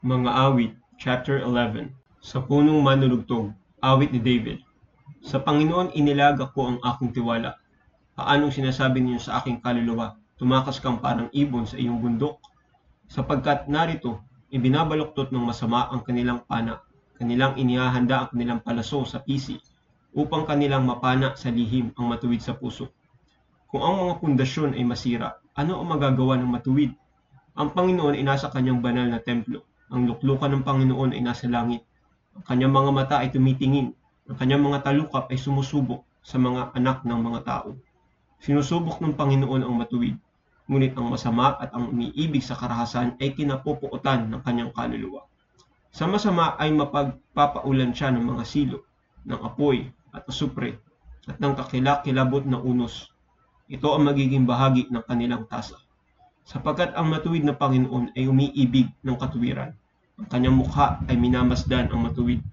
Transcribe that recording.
Mga Awit, Chapter 11 Sa punong manunugtog, awit ni David. Sa Panginoon inilaga ko ang aking tiwala. Paanong sinasabi niyo sa aking kaluluwa, tumakas kang parang ibon sa iyong bundok? Sapagkat narito, ibinabaluktot ng masama ang kanilang pana, kanilang inihahanda ang kanilang palaso sa pisi, upang kanilang mapana sa lihim ang matuwid sa puso. Kung ang mga pundasyon ay masira, ano ang magagawa ng matuwid? Ang Panginoon ay nasa kanyang banal na templo. Ang luklukan ng Panginoon ay nasa langit. Ang kanyang mga mata ay tumitingin. Ang kanyang mga talukap ay sumusubok sa mga anak ng mga tao. Sinusubok ng Panginoon ang matuwid. Ngunit ang masama at ang umiibig sa karahasan ay kinapupuotan ng kanyang kaluluwa. Sa masama ay mapagpapaulan siya ng mga silo, ng apoy at asupre, at ng kakilakilabot na unos. Ito ang magiging bahagi ng kanilang tasa sapagkat ang matuwid na Panginoon ay umiibig ng katuwiran. Ang kanyang mukha ay minamasdan ang matuwid.